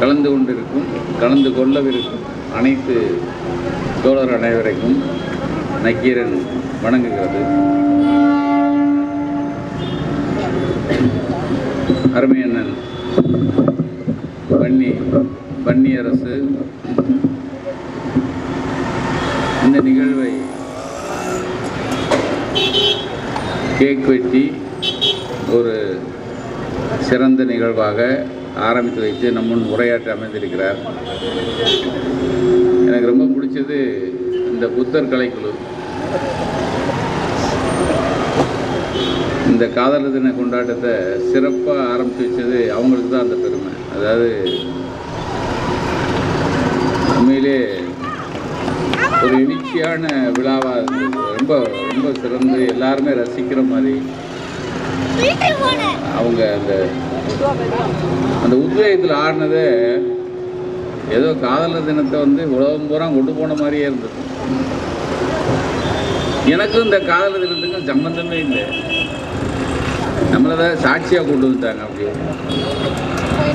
கலந்து கொண்டிருக்கும் கலந்து கொள்ளவிருக்கும் அனைத்து தோழர் அனைவரைக்கும் நக்கீரன் வணங்குகிறது. அருமையண்ணன் பன்னி பன்னி அரசு இந்த நிகழ்வை கேக் வெட்டி ஒரு சிறந்த நிகழ்வாக ஆரம்பித்து வைத்து நம்ம முன் உரையாற்ற அமைந்திருக்கிறார். எனக்கு ரொம்ப பிடிச்சது இந்த புத்தர் கலைக்குழு. இந்த காதலர் தின கொண்டாட்டத்தை சிறப்பாக ஆரம்பித்து வச்சது அவங்களுக்கு தான் அந்த பெருமை. அதாவது உண்மையிலே ஒரு எழுச்சியான விழாவாக இருந்தது. ரொம்ப ரொம்ப சிறந்து எல்லாருமே ரசிக்கிற மாதிரி. அவங்க அந்த அந்த உத்வேகத்தில் ஆடினது ஏதோ காதலர் தினத்தை வந்து உலகம் பூரா கொண்டு போன மாதிரியே இருந்தது. எனக்கும் இந்த காதலர் தினத்துக்கும் சம்பந்தமே இல்லை. நம்மளை தான் சாட்சியாக கொண்டு வந்துட்டாங்க அப்படி.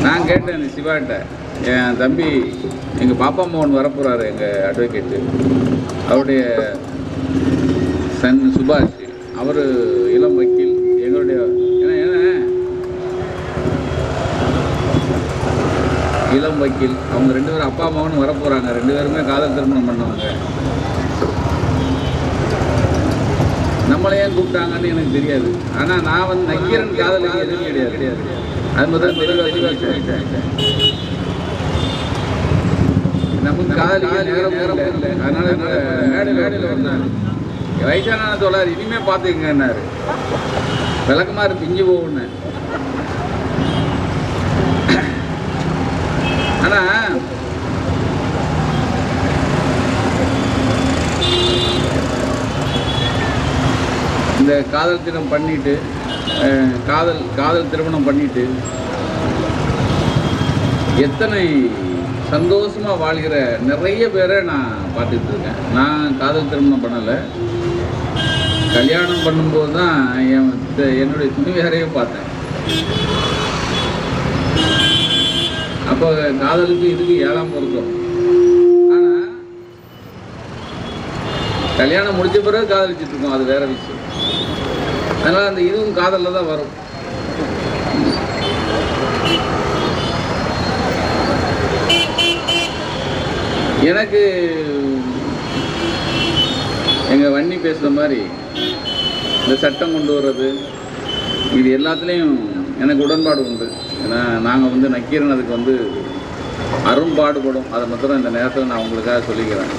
நான் கேட்டேன் இந்த சிவாட்ட என் தம்பி எங்கள் பாப்பா மோகன் வரப்போகிறாரு எங்கள் அட்வொகேட்டு அவருடைய சன் சுபாஷ் அவர் இளம் வக்கீல் எங்களுடைய ஏன்னா ஏன்னா இளம் வக்கீல். அவங்க ரெண்டு பேரும் அப்பா அம்மாவும் வரப்போகிறாங்க ரெண்டு பேருமே காதல் திருமணம் பண்ணுவாங்க. நம்மளை ஏன் கூப்பிட்டாங்கன்னு எனக்கு தெரியாது. ஆனால் நான் வந்து நக்கீரன் காதல் எதுவும் கிடையாது. கிடையாது அது முதல் தெளிவாக நமக்கு காதல் நேரம் நேரம் இல்லை. அதனால மேடை மேடையில் வந்தாங்க வயசான தோழர் இனிமே பார்த்துக்கங்கன்னாரு. விளக்கமாறு பிஞ்சு போகுன்னு ஆனால் இந்த காதல் திருமணம் பண்ணிட்டு காதல் காதல் திருமணம் பண்ணிட்டு எத்தனை சந்தோஷமாக வாழ்கிற நிறைய பேரை நான் பார்த்துட்டு இருக்கேன். நான் காதல் திருமணம் பண்ணலை. கல்யாணம் பண்ணும்போது தான் என் என்னுடைய துணிவேறையும் பார்த்தேன். அப்போ காதலுக்கு இதுக்கு ஏழாம் பொருத்தம். ஆனால் கல்யாணம் முடிச்ச பிறகு காதலிச்சுட்டு இருக்கோம் அது வேற விஷயம். அதனால் அந்த இதுவும் காதலில் தான் வரும். எனக்கு எங்கள் வன்னி பேசுகிற மாதிரி இந்த சட்டம் கொண்டு வர்றது இது எல்லாத்துலேயும் எனக்கு உடன்பாடு உண்டு. ஏன்னா நாங்கள் வந்து நக்கீரன் அதுக்கு வந்து அரும்பாடுபடும் அதை மாத்திரம் இந்த நேரத்தில் நான் உங்களுக்காக சொல்லிக்கிறேன்.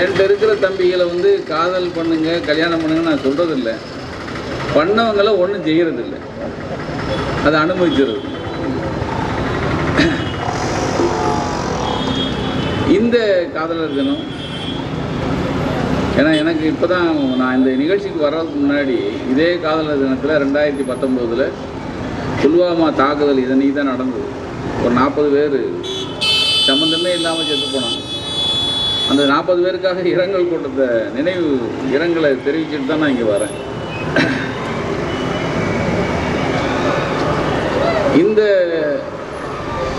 என்கிட்ட இருக்கிற தம்பிகளை வந்து காதல் பண்ணுங்க கல்யாணம் பண்ணுங்க நான் சொல்கிறதில்ல பண்ணவங்கள ஒன்றும் செய்கிறதில்ல அதை அனுபவிச்சிருது. இந்த காதலர் தினம் ஏன்னா எனக்கு இப்போ தான் நான் இந்த நிகழ்ச்சிக்கு வர்றதுக்கு முன்னாடி இதே காதலர் தினத்தில் ரெண்டாயிரத்தி பத்தொம்போதில் புல்வாமா தாக்குதல் இதனை தான் நடந்தது. ஒரு நாற்பது பேர் சம்மந்தமே இல்லாமல் செத்து போனாங்க. அந்த நாற்பது பேருக்காக இரங்கல் கூட்டத்தை நினைவு இரங்கலை தெரிவிச்சுட்டு தான் நான் இங்கே வரேன். இந்த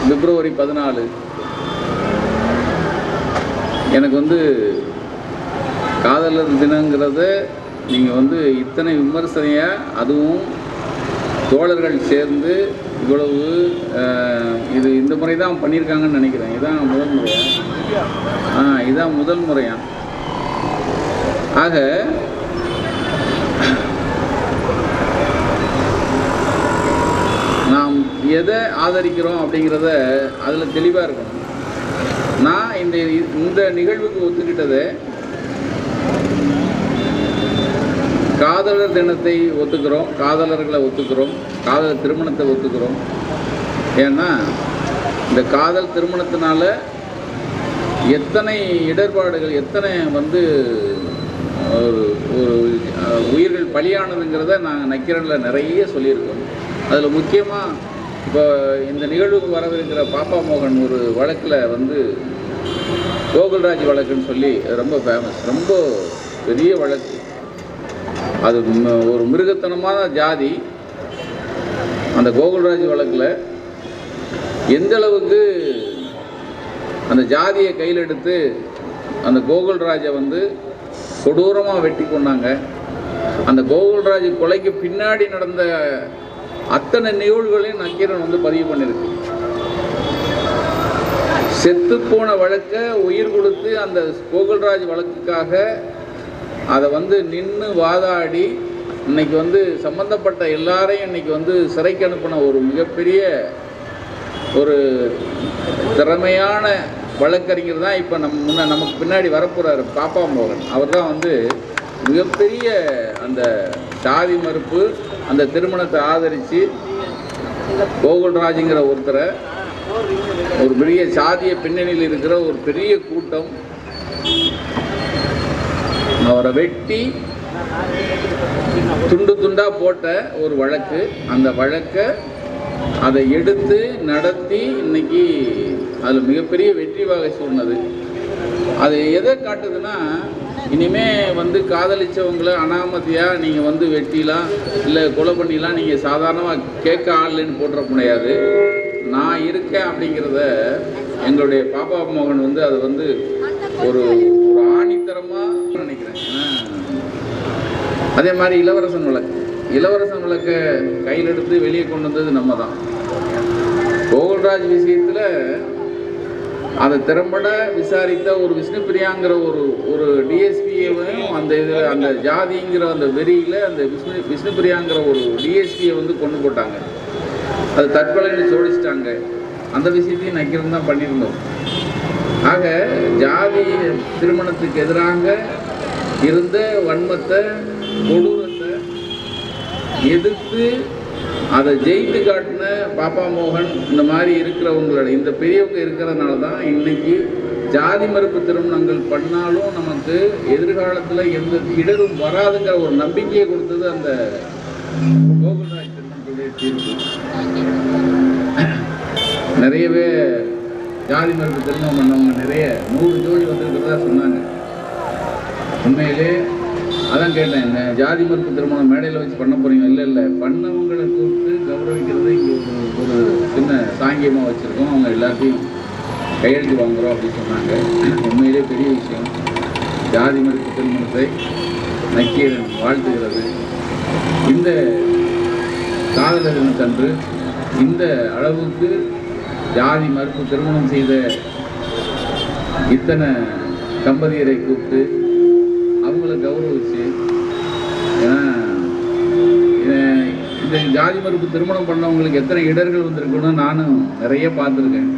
பிப்ரவரி பதினாலு எனக்கு வந்து காதலர் தினங்கிறத நீங்கள் வந்து இத்தனை விமர்சனையாக அதுவும் தோழர்கள் சேர்ந்து இவ்வளவு இது இந்த முறை தான் பண்ணியிருக்காங்கன்னு நினைக்கிறேன். இதான் முதல் முறையா? ஆ இதான் முதல் முறையா? ஆக நாம் எதை ஆதரிக்கிறோம் அப்படிங்கிறத அதில் தெளிவாக இருக்கணும். நான் இந்த இந்த நிகழ்வுக்கு ஒத்துக்கிட்டதை காதலர் தினத்தை ஒத்துக்கிறோம் காதலர்களை ஒத்துக்கிறோம் காதல் திருமணத்தை ஒத்துக்கிறோம். ஏன்னா இந்த காதல் திருமணத்தினால எத்தனை இடர்பாடுகள் எத்தனை வந்து ஒரு ஒரு உயிர்கள் பலியானதுங்கிறத நாங்கள் நக்கிரனில் நிறைய சொல்லியிருக்கோம். அதில் முக்கியமாக இப்போ இந்த நிகழ்வுக்கு வரவிருக்கிற பாப்பா மோகன் ஒரு வழக்கில் வந்து கோகுல்ராஜ் வழக்குன்னு சொல்லி அது ரொம்ப ஃபேமஸ் ரொம்ப பெரிய வழக்கு. அது ஒரு மிருகத்தனமான ஜாதி. அந்த கோகுல்ராஜ் வழக்கில் எந்த அளவுக்கு அந்த ஜாதியை கையில் எடுத்து அந்த கோகுல்ராஜை வந்து கொடூரமாக வெட்டி கொண்டாங்க. அந்த கோகுல்ராஜ் கொலைக்கு பின்னாடி நடந்த அத்தனை நிகழ்வுகளையும் நக்கீரன் வந்து பதிவு பண்ணியிருக்கு செத்துப்போன வழக்கை உயிர் கொடுத்து அந்த கோகுல்ராஜ் வழக்குக்காக அதை வந்து நின்று வாதாடி இன்னைக்கு வந்து சம்பந்தப்பட்ட எல்லாரையும் இன்னைக்கு வந்து சிறைக்கு அனுப்பின ஒரு மிகப்பெரிய ஒரு திறமையான வழக்கறிஞர் தான் இப்போ நம்ம முன்ன நமக்கு பின்னாடி வரப்போகிறாரு பாப்பா மோகன். அவர் தான் வந்து மிகப்பெரிய அந்த சாதி மறுப்பு அந்த திருமணத்தை ஆதரித்து கோகுல்ராஜுங்கிற ஒருத்தரை ஒரு பெரிய சாதிய பின்னணியில் இருக்கிற ஒரு பெரிய கூட்டம். அவரை வெட்டி துண்டு துண்டா போட்ட ஒரு வழக்கு. அந்த வழக்கை அதை எடுத்து நடத்தி இன்னைக்கு அதில் மிகப்பெரிய வெற்றி வகை சொன்னது அது எதை காட்டுதுன்னா இனிமே வந்து காதலிச்சவங்களை அனாமதியா நீங்கள் வந்து வெட்டிலாம் இல்லை கொலை பண்ணிலாம் நீங்கள் சாதாரணமாக கேட்க ஆள்லன்னு போட்டுற முடியாது. நான் இருக்கேன் அப்படிங்கிறத எங்களுடைய பாப்பா மோகன் வந்து அது வந்து ஒரு ஆணித்தரமாக அதே மாதிரி இளவரசன் விளக்கு. இளவரசன் வழக்கை கையில் எடுத்து வெளியே கொண்டு வந்தது நம்ம தான் கோகுல்ராஜ் விஷயத்தில் அதை திறம்பட விசாரித்த ஒரு விஷ்ணுபிரியாங்கிற ஒரு ஒரு டிஎஸ்பியையும் அந்த இதில் அந்த ஜாதிங்கிற அந்த வெறியில் அந்த விஷ்ணு விஷ்ணுபிரியாங்கிற ஒரு டிஎஸ்பியை வந்து கொண்டு போட்டாங்க. அது தற்கொலைன்னு சோடிச்சிட்டாங்க அந்த விஷயத்தையும் நக்கிரம் தான் பண்ணியிருந்தோம். ஆக ஜாதி திருமணத்துக்கு எதிராக இருந்த வன்மத்தை கொடூரத்தை எதிர்த்து அதை ஜெயித்து காட்டின பாப்பா மோகன் இந்த மாதிரி இருக்கிறவங்களோட இந்த பெரியவங்க இருக்கிறதுனால தான் இன்னைக்கு ஜாதி மறுப்பு திருமணங்கள் பண்ணாலும் நமக்கு எதிர்காலத்தில் எந்த இடரும் வராதுங்கிற ஒரு நம்பிக்கையை கொடுத்தது அந்த கோகுல்ராஜ் திருமணத்துடைய தீர்ப்பு. நிறையவே ஜாதி மறுப்பு திருமணம் பண்ணவங்க நிறைய நூறு ஜோடி வந்திருக்கிறதா சொன்னாங்க. உண்மையிலே அதான் கேட்டேன் என்ன ஜாதி மறுப்பு திருமணம் மேடையில் வச்சு பண்ண போறீங்க? இல்லை இல்லை. பண்ணவங்களை கூப்பிட்டு கௌரவிக்கிறது இங்கே ஒரு ஒரு சின்ன சாங்கியமாக வச்சுருக்கோம். அவங்க எல்லாத்தையும் கையெழுத்து வாங்குறோம் அப்படின்னு சொன்னாங்க. உண்மையிலே பெரிய விஷயம். ஜாதி மறுப்பு திருமணத்தை நக்கீரன் வாழ்த்துகிறது. இந்த காதலர் தினத்தன்று இந்த அளவுக்கு ஜாதி மறுப்பு திருமணம் செய்த இத்தனை தம்பதியரை கூப்பிட்டு அவங்கள கௌரவிச்சு ஏன்னா அஹ் இந்த ஜாதி மறுப்பு திருமணம் பண்ணவங்களுக்கு எத்தனை இடர்கள் வந்திருக்குன்னு நானும் நிறைய பார்த்துருக்கேன்.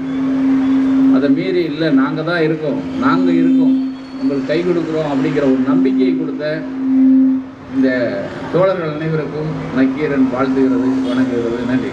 அதை மீறி இல்லை நாங்கள் தான் இருக்கோம் நாங்கள் இருக்கோம் உங்களுக்கு கை கொடுக்குறோம் அப்படிங்கிற ஒரு நம்பிக்கையை கொடுத்த இந்த தோழர்கள் அனைவருக்கும் நக்கீரன் வாழ்த்துகிறது வணங்குகிறது நன்றி.